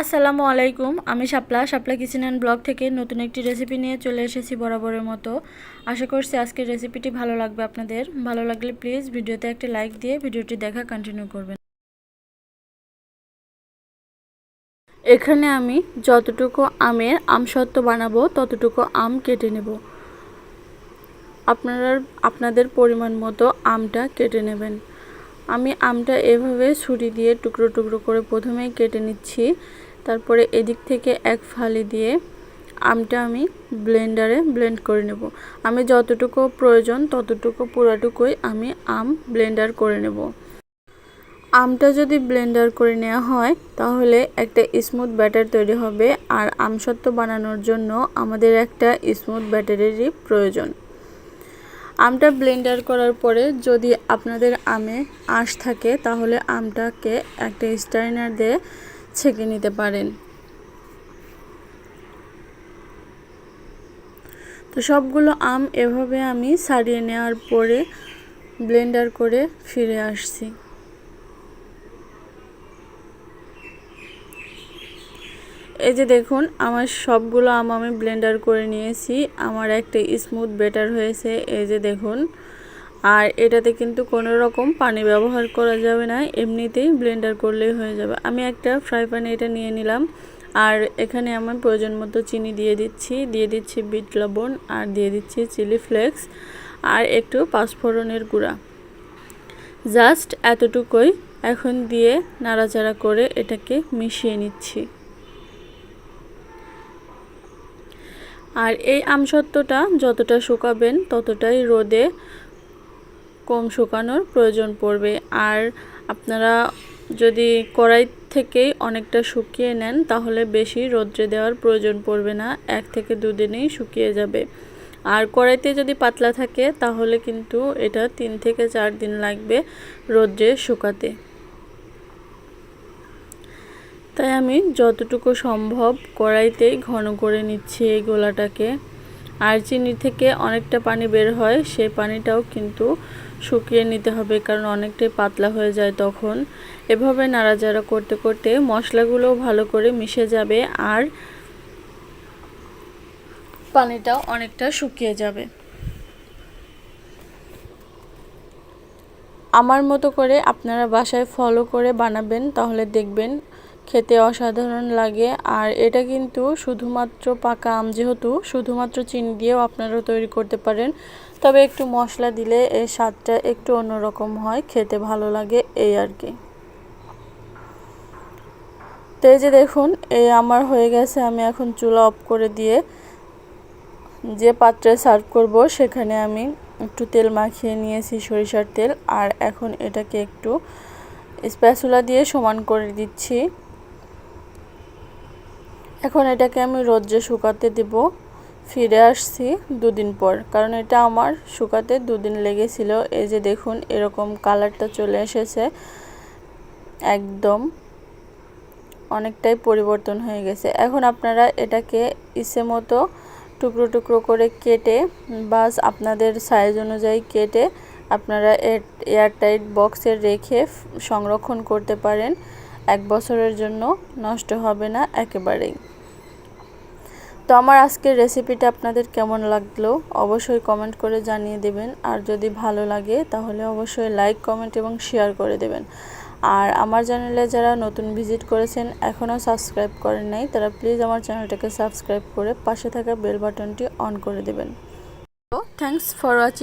আসসালামু আলাইকুম, আমি Shapla. Shapla kitchen and blog থেকে নতুন একটি রেসিপি নিয়ে চলে এসেছি বরাবরের মতো। আশা করছি আজকের রেসিপিটি ভালো লাগবে আপনাদের। ভালো লাগলে প্লিজ ভিডিওতে একটি লাইক দিয়ে ভিডিওটি দেখা কন্টিনিউ করবেন। এখানে আমি যতটুকু আমের আমসত্ত্ব বানাবো, ততটুকু আম কেটে নেব। আপনারা, আপনাদের পরিমাণ মতো আমটা কেটে নেবেন। আমি আমটা এভাবে ছুরি দিয়ে টুকরো টুকরো করে প্রথমেই কেটে নিচ্ছি। তারপরে এদিক থেকে এক ফালি দিয়ে আমটা আমি ব্লেন্ডারে ব্লেন্ড করে নেব। আমি যতটুকু প্রয়োজন ততটুকু পুরাটুকুই আমি আম ব্লেন্ডার করে নেব। আমটা যদি ব্লেন্ডার করে নেওয়া হয়, তাহলে একটা স্মুথ ব্যাটার তৈরি হবে আর আমসত্ত্ব বানানোর জন্য আমাদের একটা স্মুথ ব্যাটারেরই প্রয়োজন। আমটা ব্লেন্ডার করার পরে যদি আপনাদের আমে আঁশ থাকে, তাহলে আমটাকে একটা স্টাইনার দিয়ে ছেঁকে নিতে পারেন। তো সবগুলো আম এভাবে আমি সারিয়ে নেওয়ার পরে ব্লেন্ডার করে ফিরে আসছি। এই যে দেখুন, আমার সবগুলো আম আমি ব্লেন্ডার করে নিয়েছি। আমার একটা স্মুথ বেটার হয়েছে। এই যে দেখুন আর এটাতে কিন্তু কোনো রকম পানি ব্যবহার করা যাবে না, এমনিতেই ব্লেন্ডার করলেই হয়ে যাবে। আমি একটা ফ্রাই প্যানে এটা নিয়ে নিলাম, আর এখানে আমার প্রয়োজন মতো চিনি দিয়ে দিচ্ছি দিয়ে দিচ্ছি বিট লবণ, আর দিয়ে দিচ্ছি চিলি ফ্লেক্স আর একটু পাঁচফোড়নের গুঁড়া। জাস্ট এতটুকুই, এখন দিয়ে নাড়াচাড়া করে এটাকে মিশিয়ে নিচ্ছি। আর এই আমসত্ত্বটা যতটা শুকাবেন ততটাই রোদে কম শুকানোর প্রয়োজন পড়বে। আর আপনারা যদি কড়াই থেকেই অনেকটা শুকিয়ে নেন, তাহলে বেশি রোদ্রে দেওয়ার প্রয়োজন পড়বে না। এক থেকে দুদিনেই শুকিয়ে যাবে। আর কড়াইতে যদি পাতলা থাকে, তাহলে কিন্তু এটা তিন থেকে চার দিন লাগবে রোদ্রে শুকাতে। তাই আমি যতটুকু সম্ভব কড়াইতেই ঘন করে নিচ্ছি এই গোলাটাকে। আর চিনি থেকে অনেকটা পানি বের হয়, সেই পানিটাও কিন্তু শুকিয়ে নিতে হবে কারণ অনেকটাই পাতলা হয়ে যায় তখন। এভাবে নাড়াচাড়া করতে করতে মশলাগুলো ভালো করে মিশে যাবে আর পানিটাও অনেকটা শুকিয়ে যাবে। আমার মতো করে আপনারা বাসায় ফলো করে বানাবেন, তাহলে দেখবেন খেতে অসাধারণ লাগে। আর এটা কিন্তু শুধুমাত্র পাকা আম যেহেতু, শুধুমাত্র চিনি দিয়েও আপনারা তৈরি করতে পারেন। তবে একটু মশলা দিলে এর স্বাদটা একটু অন্যরকম হয়, খেতে ভালো লাগে এই আর কি। তো এই যে দেখুন এই আমার হয়ে গেছে, আমি এখন চুলা অফ করে দিয়ে যে পাত্রে সার্ভ করব, সেখানে আমি একটু তেল মাখিয়ে নিয়েছি সরিষার তেল। আর এখন এটাকে একটু স্প্যাচুলা দিয়ে সমান করে দিচ্ছি। এখন এটাকে আমি রোদ্রে শুকাতে দেব। ফিরে আসছি দুদিন পর, কারণ এটা আমার শুকাতে দুদিন লেগেছিল। এই যে দেখুন, এরকম কালারটা চলে এসেছে। একদম অনেকটাই পরিবর্তন হয়ে গেছে। এখন আপনারা এটাকে ইচ্ছে মতো টুকরো টুকরো করে কেটে, বাস আপনাদের সাইজ অনুযায়ী কেটে আপনারা এয়ারটাইট বক্সে রেখে সংরক্ষণ করতে পারেন। এক বছরের জন্য নষ্ট হবে না একেবারেই। তো আমার আজকের রেসিপিটা আপনাদের কেমন লাগল অবশ্যই কমেন্ট করে জানিয়ে দেবেন। আর যদি ভালো লাগে, তাহলে অবশ্যই লাইক কমেন্ট এবং শেয়ার করে দেবেন। আর আমার চ্যানেলে যারা নতুন ভিজিট করেছেন, এখনও সাবস্ক্রাইব করেন নাই, তারা প্লিজ আমার চ্যানেলটাকে সাবস্ক্রাইব করে পাশে থাকা বেল বাটনটি অন করে দেবেন। তো থ্যাংকস ফর ওয়াচিং